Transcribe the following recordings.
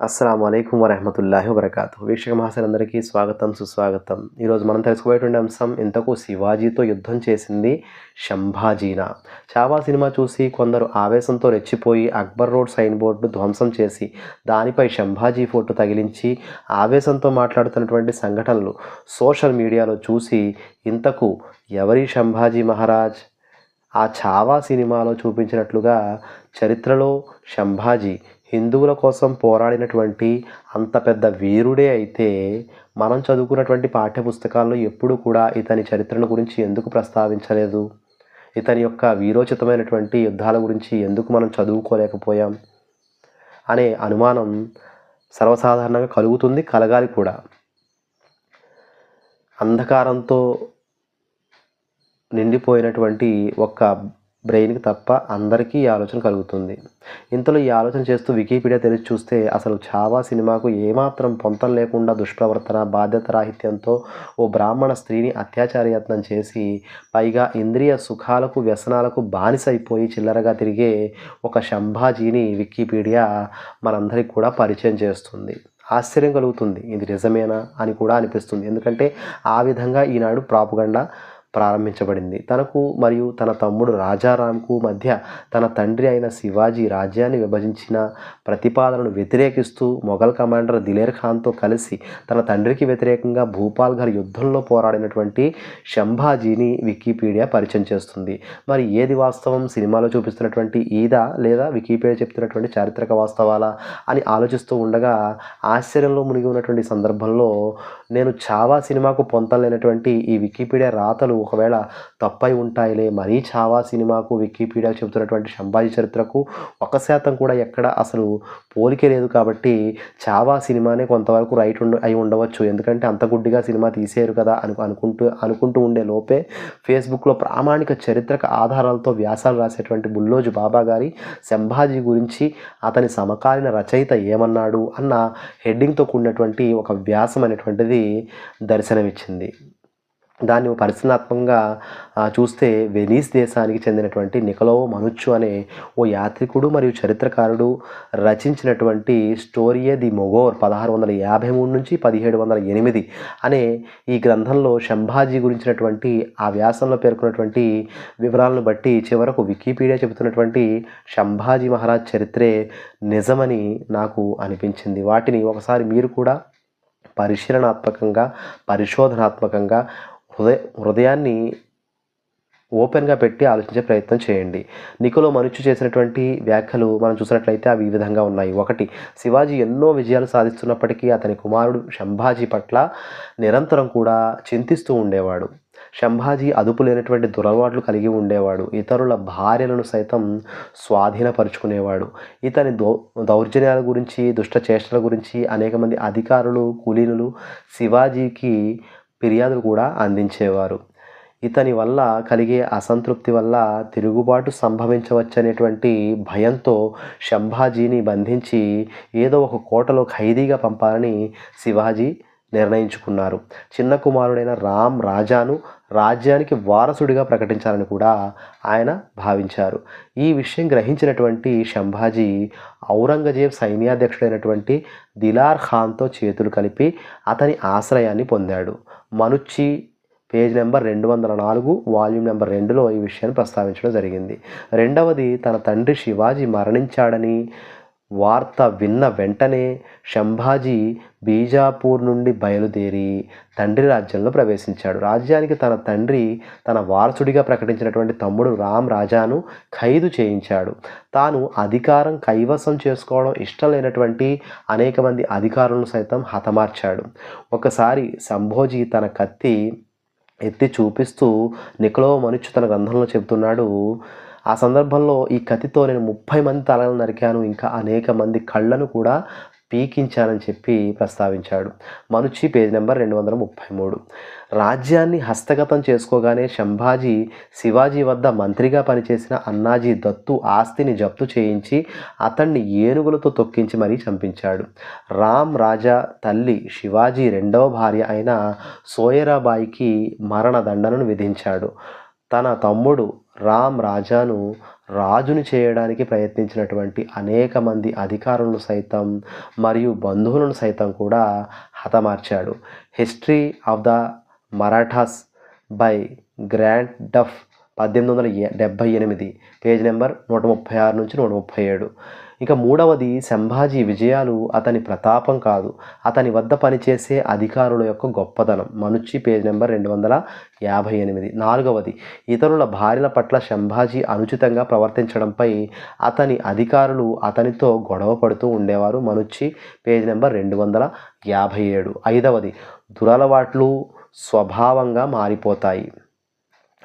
అస్సలం అయికం వరహమతుల్లాహి వబర్కాతు వీక్షక మహాశలందరికీ స్వాగతం సుస్వాగతం. ఈరోజు మనం తెలుసుకోబోయేటువంటి అంశం ఇంతకు శివాజీతో యుద్ధం చేసింది శంభాజీనా. చావా సినిమా చూసి కొందరు ఆవేశంతో రెచ్చిపోయి అక్బర్ రోడ్ సైన్ బోర్డు ధ్వంసం చేసి దానిపై శంభాజీ ఫోటో తగిలించి ఆవేశంతో మాట్లాడుతున్నటువంటి సంఘటనలు సోషల్ మీడియాలో చూసి ఇంతకు ఎవరి శంభాజీ మహారాజ్? ఆ చావా సినిమాలో చూపించినట్లుగా చరిత్రలో శంభాజీ హిందువుల కోసం పోరాడినటువంటి అంత పెద్ద వీరుడే అయితే మనం చదువుకున్నటువంటి పాఠ్యపుస్తకాల్లో ఎప్పుడు కూడా ఇతని చరిత్రను గురించి ఎందుకు ప్రస్తావించలేదు? ఇతని యొక్క వీరోచితమైనటువంటి యుద్ధాల గురించి ఎందుకు మనం చదువుకోలేకపోయాం? అనే అనుమానం సర్వసాధారణంగా కలుగుతుంది కలగాలి కూడా. అంధకారంతో నిండిపోయినటువంటి ఒక బ్రెయిన్కి తప్ప అందరికీ ఈ ఆలోచన కలుగుతుంది. ఇంతలో ఈ ఆలోచన చేస్తూ వికీపీడియా తెలిసి చూస్తే అసలు చావా సినిమాకు ఏమాత్రం పొంతం లేకుండా దుష్ప్రవర్తన బాధ్యత రాహిత్యంతో ఓ బ్రాహ్మణ స్త్రీని అత్యాచార యత్నం చేసి పైగా ఇంద్రియ సుఖాలకు వ్యసనాలకు బానిసైపోయి చిల్లరగా తిరిగే ఒక శంభాజీని వికీపీడియా మనందరికి కూడా పరిచయం చేస్తుంది. ఆశ్చర్యం కలుగుతుంది. ఇది నిజమేనా అని కూడా అనిపిస్తుంది. ఎందుకంటే ఆ విధంగా ఈనాడు ప్రాపుగండా ప్రారంభించబడింది. తనకు మరియు తన తమ్ముడు రాజారాంకు మధ్య తన తండ్రి అయిన శివాజీ రాజ్యాన్ని విభజించిన ప్రతిపాదనను వ్యతిరేకిస్తూ మొఘల్ కమాండర్ దిలేర్ ఖాన్తో కలిసి తన తండ్రికి వ్యతిరేకంగా భూపాల్ఘర్ యుద్ధంలో పోరాడినటువంటి శంభాజీని వికీపీడియా పరిచయం చేస్తుంది. మరి ఏది వాస్తవం? సినిమాలో చూపిస్తున్నటువంటి ఈదా లేదా వికీపీడియా చెప్తున్నటువంటి చారిత్రక వాస్తవాలా అని ఆలోచిస్తూ ఉండగా ఆశ్చర్యంలో మునిగి ఉన్నటువంటి సందర్భంలో నేను చావా సినిమాకు పొంతలేనటువంటి ఈ వికీపీడియా రాతలు ఒకవేళ తప్పై ఉంటాయిలే మరీ చావా సినిమాకు వికీపీడియాకు చెబుతున్నటువంటి శంభాజీ చరిత్రకు ఒక శాతం కూడా ఎక్కడ అసలు పోలికే లేదు కాబట్టి చావా సినిమానే కొంతవరకు రైట్ ఉండ అయి ఉండవచ్చు. ఎందుకంటే అంత గుడ్డిగా సినిమా తీసేయరు కదా అను అనుకుంటూ అనుకుంటూ ఉండే లోపే ఫేస్బుక్లో ప్రామాణిక చరిత్రక ఆధారాలతో వ్యాసాలు రాసేటువంటి బుల్లోజు బాబా గారి శంభాజీ గురించి అతని సమకాలీన రచయిత ఏమన్నాడు అన్న హెడ్డింగ్తో కూడినటువంటి ఒక వ్యాసం అనేటువంటిది దర్శనమిచ్చింది. దాన్ని పరిశీలనాత్మకంగా చూస్తే వెనీస్ దేశానికి చెందినటువంటి నికలో మనుచ్చు అనే ఓ యాత్రికుడు మరియు చరిత్రకారుడు రచించినటువంటి స్టోరియే ది మొగోర్ పదహారు వందల యాభై మూడు నుంచి పదిహేడు వందల ఎనిమిది అనే ఈ గ్రంథంలో శంభాజీ గురించినటువంటి ఆ వ్యాసంలో పేర్కొన్నటువంటి వివరాలను బట్టి చివరకు వికీపీడియా చెబుతున్నటువంటి శంభాజీ మహారాజ్ చరిత్రే నిజమని నాకు అనిపించింది. వాటిని ఒకసారి మీరు కూడా పరిశీలనాత్మకంగా పరిశోధనాత్మకంగా హృదయ హృదయాన్ని ఓపెన్గా పెట్టి ఆలోచించే ప్రయత్నం చేయండి. నికోలో మనుచు చేసినటువంటి వ్యాఖ్యలు మనం చూసినట్లయితే అవి ఈ విధంగా ఉన్నాయి. ఒకటి శివాజీ ఎన్నో విజయాలు సాధిస్తున్నప్పటికీ అతని కుమారుడు శంభాజీ పట్ల నిరంతరం కూడా చింతిస్తూ ఉండేవాడు. శంభాజీ అదుపు లేనటువంటి దురలవాట్లు కలిగి ఉండేవాడు. ఇతరుల భార్యలను సైతం స్వాధీనపరుచుకునేవాడు. ఇతని దౌ దౌర్జన్యాల గురించి దుష్ట చేష్టల గురించి అనేక మంది అధికారులు కులీనులు శివాజీకి ఫిర్యాదులు కూడా అందించేవారు. ఇతని వల్ల కలిగే అసంతృప్తి వల్ల తిరుగుబాటు సంభవించవచ్చనేటువంటి భయంతో శంభాజీని బంధించి ఏదో ఒక కోటలో ఖైదీగా పంపాలని శివాజీ నిర్ణయించుకున్నారు. చిన్న కుమారుడైన రామ్ రాజాను రాజ్యానికి వారసుడిగా ప్రకటించాలని కూడా ఆయన భావించారు. ఈ విషయం గ్రహించినటువంటి శంభాజీ ఔరంగజేబ్ సైన్యాధ్యక్షుడైనటువంటి దిలార్ ఖాన్తో చేతులు కలిపి అతని ఆశ్రయాన్ని పొందాడు. మనుచ్చి పేజ్ నెంబర్ రెండు వందల నాలుగు వాల్యూమ్ నెంబర్ రెండులో ఈ విషయాన్ని ప్రస్తావించడం జరిగింది. రెండవది తన తండ్రి శివాజీ మరణించాడని వార్త విన్న వెంటనే శంభాజీ బీజాపూర్ నుండి బయలుదేరి తండ్రి రాజ్యంలో ప్రవేశించాడు. రాజ్యానికి తన తండ్రి తన వారసుడిగా ప్రకటించినటువంటి తమ్ముడు రామ్ రాజాను ఖైదు చేయించాడు. తాను అధికారం కైవసం చేసుకోవడం ఇష్టం లేనటువంటి అనేక మంది అధికారులను సైతం హతమార్చాడు. ఒకసారి సంభోజీ తన కత్తి ఎత్తి చూపిస్తూ నికలో మనుచు తన గ్రంథంలో చెబుతున్నాడు ఆ సందర్భంలో ఈ కత్తితో నేను ముప్పై మంది తలను నరికాను. ఇంకా అనేక మంది కళ్ళను కూడా పీకించానని చెప్పి ప్రస్తావించాడు. మనుచి పేజ్ నెంబర్ రెండు వందల ముప్పై మూడు. రాజ్యాన్ని హస్తగతం చేసుకోగానే శంభాజీ శివాజీ వద్ద మంత్రిగా పనిచేసిన అన్నాజీ దత్తు ఆస్తిని జప్తు చేయించి అతన్ని ఏనుగులతో తొక్కించి మరీ చంపించాడు. రామ్ రాజా తల్లి శివాజీ రెండవ భార్య అయిన సోయరాబాయికి మరణ దండనను విధించాడు. తన తమ్ముడు రామ్ రాజాను రాజుని చేయడానికి ప్రయత్నించినటువంటి అనేక మంది అధికారులను సైతం మరియు బంధువులను సైతం కూడా హతమార్చాడు. History of the Marathas by Grant Duff పద్దెనిమిది వందల డెబ్భై ఎనిమిది. పేజ్ నెంబర్ నూట ముప్పై ఆరు నుంచి నూట ముప్పై ఏడు. ఇక మూడవది సంభాజీ విజయాలు అతని ప్రతాపం కాదు. అతని వద్ద పనిచేసే అధికారుల యొక్క గొప్పతనం. మనుచి పేజ్ నెంబర్ రెండు వందల యాభై ఎనిమిది. నాలుగవది ఇతరుల భార్యల పట్ల సంభాజీ అనుచితంగా ప్రవర్తించడంపై అతని అధికారులు అతనితో గొడవ పడుతూ ఉండేవారు. మనుచి పేజ్ నెంబర్ రెండు వందల యాభై ఏడు. ఐదవది దురలవాట్లు స్వభావంగా మారిపోతాయి.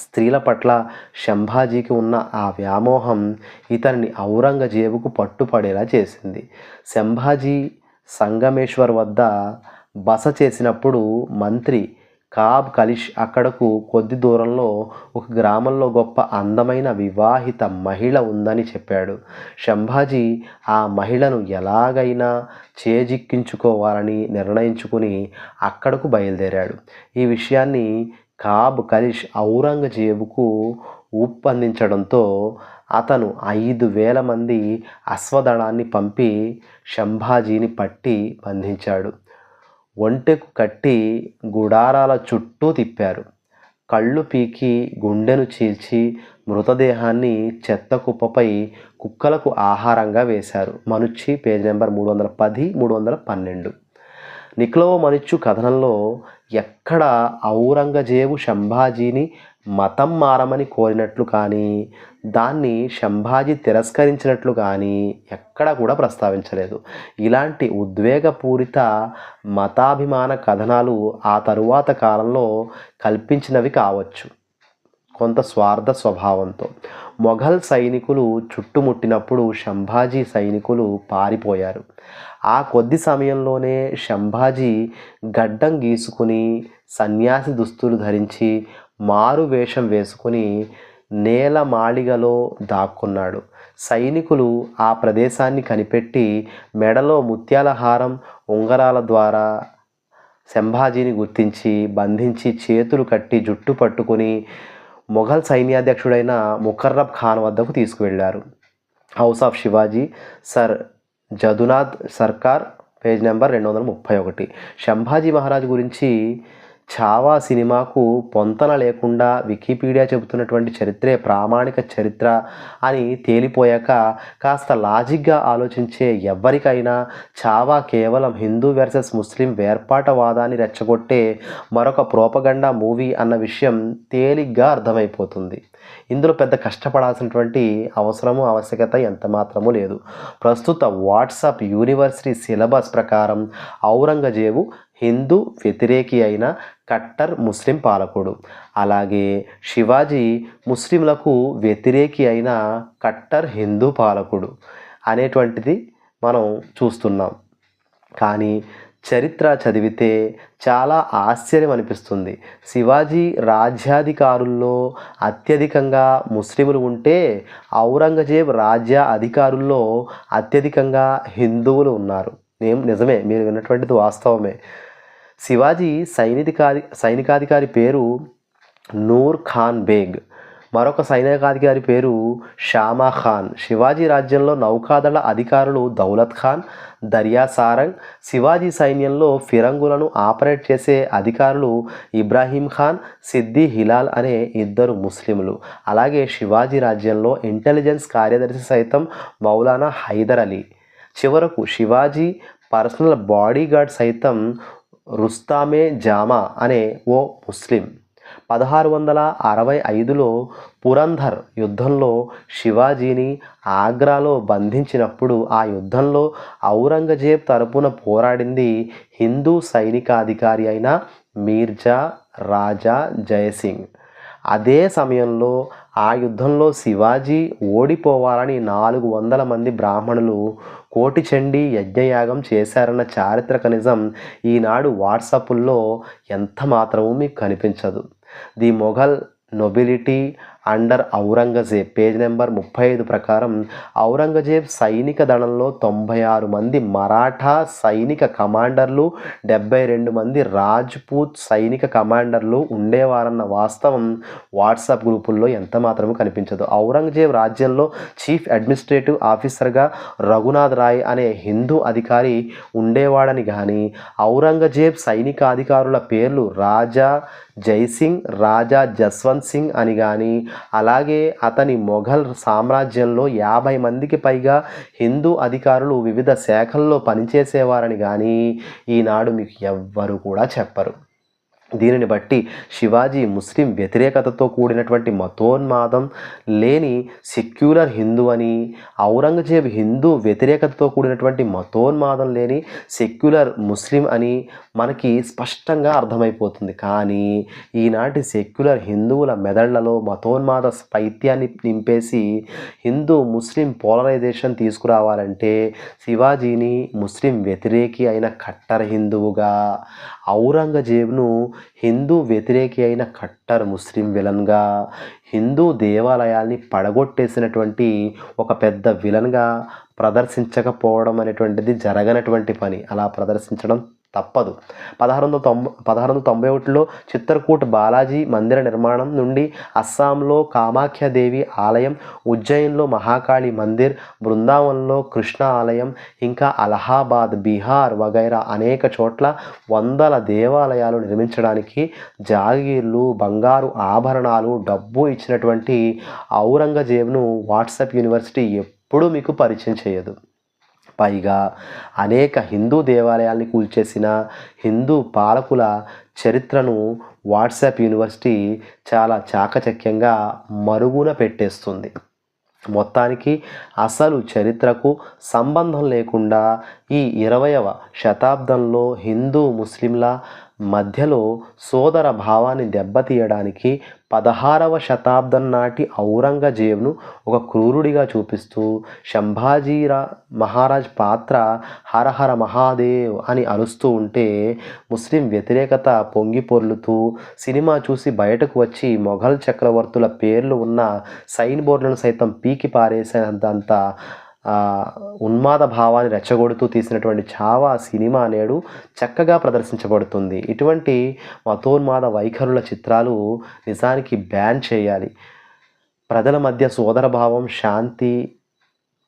స్త్రీల పట్ల శంభాజీకి ఉన్న ఆ వ్యామోహం ఇతన్ని ఔరంగజేబుకు పట్టుపడేలా చేసింది. శంభాజీ సంగమేశ్వర్ వద్ద బస చేసినప్పుడు మంత్రి కాబ్ కలిష్ అక్కడకు కొద్ది దూరంలో ఒక గ్రామంలో గొప్ప అందమైన వివాహిత మహిళ ఉందని చెప్పాడు. శంభాజీ ఆ మహిళను ఎలాగైనా చేజిక్కించుకోవాలని నిర్ణయించుకుని అక్కడకు బయలుదేరాడు. ఈ విషయాన్ని కాబ్ కలిష్ ఔరంగజేబుకు ఊపందించడంతో అతను ఐదు వేల మంది అశ్వదళాన్ని పంపి శంభాజీని పట్టి బంధించాడు. ఒంటెకు కట్టి గుడారాల చుట్టూ తిప్పారు. కళ్ళు పీకి గుండెను చీల్చి మృతదేహాన్ని చెత్త కుప్పపై కుక్కలకు ఆహారంగా వేశారు. మనుచ్చి పేజ్ నెంబర్ మూడు వందల పది మూడు వందల పన్నెండు. నిక్లో మనుచ్చు కథనంలో ఎక్కడ ఔరంగజేబు శంభాజీని మతం మారమని కోరినట్లు కానీ దాన్ని శంభాజీ తిరస్కరించినట్లు కానీ ఎక్కడ కూడా ప్రస్తావించలేదు. ఇలాంటి ఉద్వేగపూరిత మతాభిమాన కథనాలు ఆ తరువాత కాలంలో కల్పించినవి కావచ్చు. కొంత స్వార్థ స్వభావంతో. మొఘల్ సైనికులు చుట్టుముట్టినప్పుడు శంభాజీ సైనికులు పారిపోయారు. ఆ కొద్ది సమయంలోనే శంభాజీ గడ్డం గీసుకుని సన్యాసి దుస్తులు ధరించి మారు వేషం వేసుకుని నేల మాళిగలో దాక్కున్నాడు. సైనికులు ఆ ప్రదేశాన్ని కనిపెట్టి మెడలో ముత్యాల హారం ఉంగరాల ద్వారా శంభాజీని గుర్తించి బంధించి చేతులు కట్టి జుట్టు పట్టుకుని మొఘల్ సైన్యాధ్యక్షుడైన ముకర్రబ్ ఖాన్ వద్దకు తీసుకువెళ్ళారు. House of Shivaji Sir Jadunath Sarkar page number రెండు వందల ముప్పై ఒకటి. శంభాజీ మహారాజ్ గురించి చావా సినిమాకు పొంతన లేకుండా వికీపీడియా చెబుతున్నటువంటి చరిత్రే ప్రామాణిక చరిత్ర అని తేలిపోయాక కాస్త లాజిక్గా ఆలోచించే ఎవరికైనా చావా కేవలం హిందూ వెర్సెస్ ముస్లిం వేర్పాటవాదాన్ని రెచ్చగొట్టే మరొక ప్రోపగండా మూవీ అన్న విషయం తేలిగ్గా అర్థమైపోతుంది. ఇందులో పెద్ద కష్టపడాల్సినటువంటి అవసరము ఆవశ్యకత ఎంత మాత్రమూ లేదు. ప్రస్తుత వాట్సాప్ యూనివర్సిటీ సిలబస్ ప్రకారం ఔరంగజేబు హిందూ వ్యతిరేకి అయిన కట్టర్ ముస్లిం పాలకుడు. అలాగే శివాజీ ముస్లింలకు వ్యతిరేకి అయిన కట్టర్ హిందూ పాలకుడు అనేటువంటిది మనం చూస్తున్నాం. కానీ చరిత్ర చదివితే చాలా ఆశ్చర్యం అనిపిస్తుంది. శివాజీ రాజ్యాధికారుల్లో అత్యధికంగా ముస్లిములు ఉంటే ఔరంగజేబ్ రాజ్య అధికారుల్లో అత్యధికంగా హిందువులు ఉన్నారు. నేను నిజమే. మీరు విన్నటువంటిది వాస్తవమే. శివాజీ సైనికాధి సైనికాధికారి పేరు నూర్ ఖాన్ బేగ్. మరొక సైనికాధికారి పేరు షామా ఖాన్. శివాజీ రాజ్యంలో నౌకాదళ అధికారులు దౌలత్ ఖాన్ దర్యా సారంగ్ శివాజీ సైన్యంలో ఫిరంగులను ఆపరేట్ చేసే అధికారులు ఇబ్రాహీం ఖాన్ సిద్ది హిలాల్ అనే ఇద్దరు ముస్లింలు. అలాగే శివాజీ రాజ్యంలో ఇంటెలిజెన్స్ కార్యదర్శి సైతం మౌలానా హైదర్ అలీ. చివరకు శివాజీ పర్సనల్ బాడీగార్డ్ సైతం రుస్తామే జామా అనే ఓ ముస్లిం. పదహారు వందల అరవై ఐదులో పురంధర్ యుద్ధంలో శివాజీని ఆగ్రాలో బంధించినప్పుడు ఆ యుద్ధంలో ఔరంగజేబ్ తరపున పోరాడింది హిందూ సైనికాధికారి అయిన మీర్జా రాజా జయసింగ్. అదే సమయంలో ఆ యుద్ధంలో శివాజీ ఓడిపోవాలని నాలుగు వందల మంది బ్రాహ్మణులు కోటిచండి యజ్ఞయాగం చేశారన్న చారిత్రక నిజం ఈనాడు వాట్సాపుల్లో ఎంత మాత్రమూ మీకు కనిపించదు. The Mughal nobility under Aurangzeb. Page number ముప్పై ఐదు ప్రకారం ఔరంగజేబ్ సైనిక దళంలో తొంభై ఆరు మంది మరాఠా సైనిక కమాండర్లు డెబ్బై రెండు మంది రాజ్పూత్ సైనిక కమాండర్లు ఉండేవారన్న వాస్తవం వాట్సాప్ గ్రూపుల్లో ఎంత మాత్రము కనిపించదు. ఔరంగజేబ్ రాజ్యంలో చీఫ్ అడ్మినిస్ట్రేటివ్ ఆఫీసర్గా రఘునాథ్ రాయ్ అనే హిందూ అధికారి ఉండేవాడని కానీ ఔరంగజేబ్ సైనికాధికారుల పేర్లు రాజా జైసింగ్ రాజా జస్వంత్ సింగ్ అని కానీ అలాగే అతని మొఘల్ సామ్రాజ్యంలో యాభై మందికి పైగా హిందూ అధికారులు వివిధ శాఖల్లో పనిచేసేవారని కానీ ఈనాడు మీకు ఎవ్వరు కూడా చెప్పరు. దీనిని బట్టి శివాజీ ముస్లిం వ్యతిరేకతతో కూడినటువంటి మతోన్మాదం లేని సెక్యులర్ హిందూ అని ఔరంగజేబ్ హిందూ వ్యతిరేకతతో కూడినటువంటి మతోన్మాదం లేని సెక్యులర్ ముస్లిం అని మనకి స్పష్టంగా అర్థమైపోతుంది. కానీ ఈనాటి సెక్యులర్ హిందువుల మెదళ్ళలో మతోన్మాద పైత్యాన్ని నింపేసి హిందూ ముస్లిం పోలరైజేషన్ తీసుకురావాలంటే శివాజీని ముస్లిం వ్యతిరేకి అయిన కట్టర్ హిందువుగా ఔరంగజేబ్ను హిందూ వ్యతిరేకి అయిన కట్టర్ ముస్లిం విలన్గా హిందూ దేవాలయాల్ని పడగొట్టేసినటువంటి ఒక పెద్ద విలన్గా ప్రదర్శించకపోవడం అనేటువంటిది జరగనటువంటి పని. అలా ప్రదర్శించడం తప్పదు. పదహారు వందల తొంభై పదహారు వందల తొంభై ఒకటిలో చిత్రకూట్ బాలాజీ మందిర నిర్మాణం నుండి అస్సాంలో కామాఖ్యాదేవి ఆలయం ఉజ్జయిన్లో మహాకాళి మందిర్ బృందావన్లో కృష్ణ ఆలయం ఇంకా అలహాబాద్ బీహార్ వగైరా అనేక చోట్ల వందల దేవాలయాలు నిర్మించడానికి జాగీర్లు బంగారు ఆభరణాలు డబ్బు ఇచ్చినటువంటి ఔరంగజేబ్ను వాట్సాప్ యూనివర్సిటీ ఎప్పుడూ మీకు పరిచయం చేయదు. పైగా అనేక హిందూ దేవాలయాల్ని కూల్చేసిన హిందూ పాలకుల చరిత్రను వాట్సాప్ యూనివర్సిటీ చాలా చాకచక్యంగా మరుగున పెట్టేస్తుంది. మొత్తానికి అసలు చరిత్రకు సంబంధం లేకుండా ఈ ఇరవయవ శతాబ్దంలో హిందూ ముస్లింల మధ్యలో సోదర భావాన్ని దెబ్బతీయడానికి పదహారవ శతాబ్దం నాటి ఔరంగజేబ్ను ఒక క్రూరుడిగా చూపిస్తూ శంభాజీరా మహారాజ్ పాత్ర హరహర మహాదేవ్ అని అరుస్తూ ఉంటే ముస్లిం వ్యతిరేకత పొంగి పొర్లుతూ సినిమా చూసి బయటకు వచ్చి మొఘల్ చక్రవర్తుల పేర్లు ఉన్న సైన్ బోర్డులను సైతం పీకి పారేసేంత ఉన్మాద భావాన్ని రెచ్చగొడుతూ తీసినటువంటి చావా సినిమా నేడు చక్కగా ప్రదర్శించబడుతుంది. ఇటువంటి మతోన్మాద వైఖరుల చిత్రాలు నిజానికి బ్యాన్ చేయాలి. ప్రజల మధ్య సోదరభావం శాంతి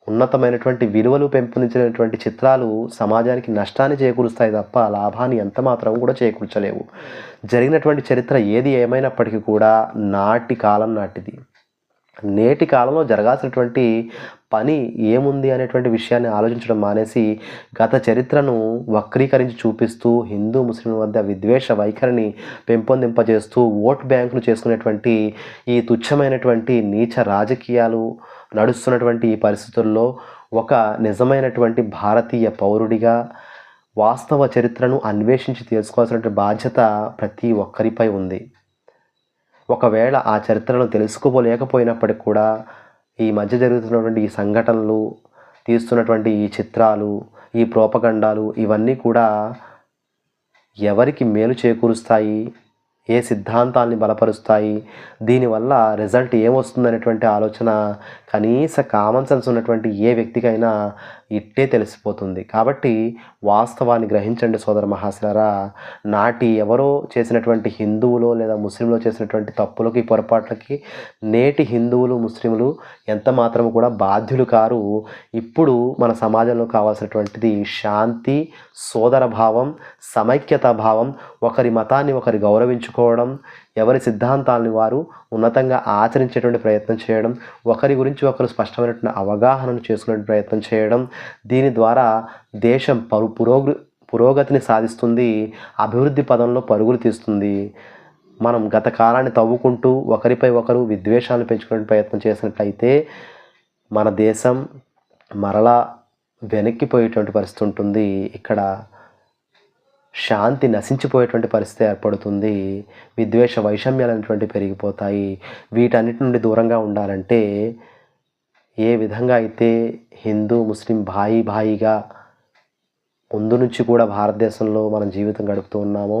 ఉన్నతమైనటువంటి విలువలు పెంపొందించినటువంటి చిత్రాలు సమాజానికి నష్టాన్ని చేకూరుస్తాయి తప్ప లాభాన్ని ఎంత మాత్రం కూడా చేకూర్చలేవు. జరిగినటువంటి చరిత్ర ఏది ఏమైనప్పటికీ కూడా నాటి కాలం నాటిది. నేటి కాలంలో జరగాల్సినటువంటి పని ఏముంది అనేటువంటి విషయాన్ని ఆలోచించడం మానేసి గత చరిత్రను వక్రీకరించి చూపిస్తూ హిందూ ముస్లింల మధ్య విద్వేష వైఖరిని పెంపొందింపజేస్తూ ఓట్ బ్యాంకులు చేసుకునేటువంటి ఈ తుచ్చమైనటువంటి నీచ రాజకీయాలు నడుస్తున్నటువంటి ఈ పరిస్థితుల్లో ఒక నిజమైనటువంటి భారతీయ పౌరుడిగా వాస్తవ చరిత్రను అన్వేషించి తెలుసుకోవాల్సినటువంటి బాధ్యత ప్రతి ఒక్కరిపై ఉంది. ఒకవేళ ఆ చరిత్రను తెలుసుకోలేకపోయినప్పటికి కూడా ఈ మధ్య జరుగుతున్నటువంటి ఈ సంఘటనలు తీస్తున్నటువంటి ఈ చిత్రాలు ఈ ప్రోపగండాలు ఇవన్నీ కూడా ఎవరికి మేలు చేకూరుస్తాయి? ఏ సిద్ధాంతాల్ని బలపరుస్తాయి? దీనివల్ల రిజల్ట్ ఏమొస్తుందనేటువంటి ఆలోచన కనీస కామన్ సెన్స్ ఉన్నటువంటి ఏ వ్యక్తికైనా ఇట్టే తెలిసిపోతుంది. కాబట్టి వాస్తవాన్ని గ్రహించండి సోదర మహాశిలరా. నాటి ఎవరో చేసినటువంటి హిందువులో లేదా ముస్లింలో చేసినటువంటి తప్పులకి పొరపాట్లకి నేటి హిందువులు ముస్లింలు ఎంత మాత్రం కూడా బాధ్యులు కారు. ఇప్పుడు మన సమాజంలో కావాల్సినటువంటిది శాంతి సోదర భావం సమైక్యత భావం ఒకరి మతాన్ని ఒకరి గౌరవించుకోవడం ఎవరి సిద్ధాంతాలని వారు ఉన్నతంగా ఆచరించేటువంటి ప్రయత్నం చేయడం ఒకరి గురించి ఒకరు స్పష్టమైనటువంటి అవగాహనను చేసుకునే ప్రయత్నం చేయడం దీని ద్వారా దేశం పరు పురోగ పురోగతిని సాధిస్తుంది అభివృద్ధి పదంలో పరుగులు తీస్తుంది. మనం గత కాలాన్ని తవ్వుకుంటూ ఒకరిపై ఒకరు విద్వేషాలను పెంచుకునే ప్రయత్నం చేసినట్లయితే మన దేశం మరలా వెనక్కిపోయేటువంటి పరిస్థితి ఉంటుంది. ఇక్కడ శాంతి నశించిపోయేటువంటి పరిస్థితి ఏర్పడుతుంది. విద్వేష వైషమ్యాలు అనేటువంటి పెరిగిపోతాయి. వీటన్నిటి నుండి దూరంగా ఉండాలంటే ఏ విధంగా అయితే హిందూ ముస్లిం భాయి భాయిగా ముందు నుంచి కూడా భారతదేశంలో మనం జీవితం గడుపుతూ ఉన్నామో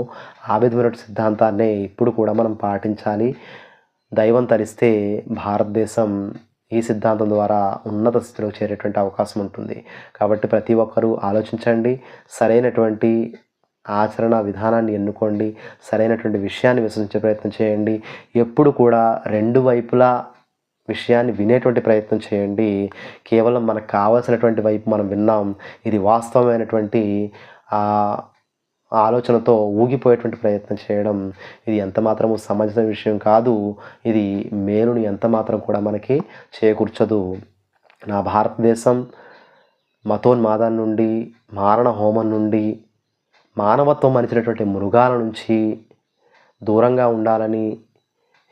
ఆ విధమైన సిద్ధాంతాన్నే ఇప్పుడు కూడా మనం పాటించాలి. దైవం తరిస్తే భారతదేశం ఈ సిద్ధాంతం ద్వారా ఉన్నత స్థితిలో చేరేటువంటి అవకాశం ఉంటుంది. కాబట్టి ప్రతి ఒక్కరూ ఆలోచించండి. సరైనటువంటి ఆచరణ విధానాన్ని ఎన్నుకోండి సరైనటువంటి విషయాన్ని విశ్వసించే ప్రయత్నం చేయండి ఎప్పుడు కూడా రెండు వైపులా విషయాన్ని వినేటువంటి ప్రయత్నం చేయండి. కేవలం మనకు కావాల్సినటువంటి వైపు మనం విన్నాం ఇది వాస్తవమైనటువంటి ఆలోచనతో ఊగిపోయేటువంటి ప్రయత్నం చేయడం ఇది ఎంత మాత్రము సమంజస విషయం కాదు ఇది మేలుని ఎంత మాత్రం కూడా మనకి చేకూర్చదు. నా భారతదేశం మతోన్మాదం నుండి మారణ హోమం నుండి మానవత్వం అనిచినటువంటి మృగాల నుంచి దూరంగా ఉండాలని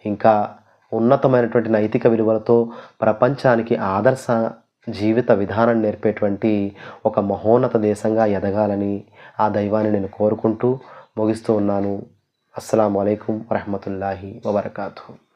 ఇంకా ఉన్నతమైనటువంటి నైతిక విలువలతో ప్రపంచానికి ఆదర్శ జీవిత విధానం నేర్పేటువంటి ఒక మహోన్నత దేశంగా ఎదగాలని ఆ దైవాన్ని నేను కోరుకుంటూ ముగిస్తూ ఉన్నాను. అస్సలం అయికం వరహమతుల్లాహి వబర్కాతు.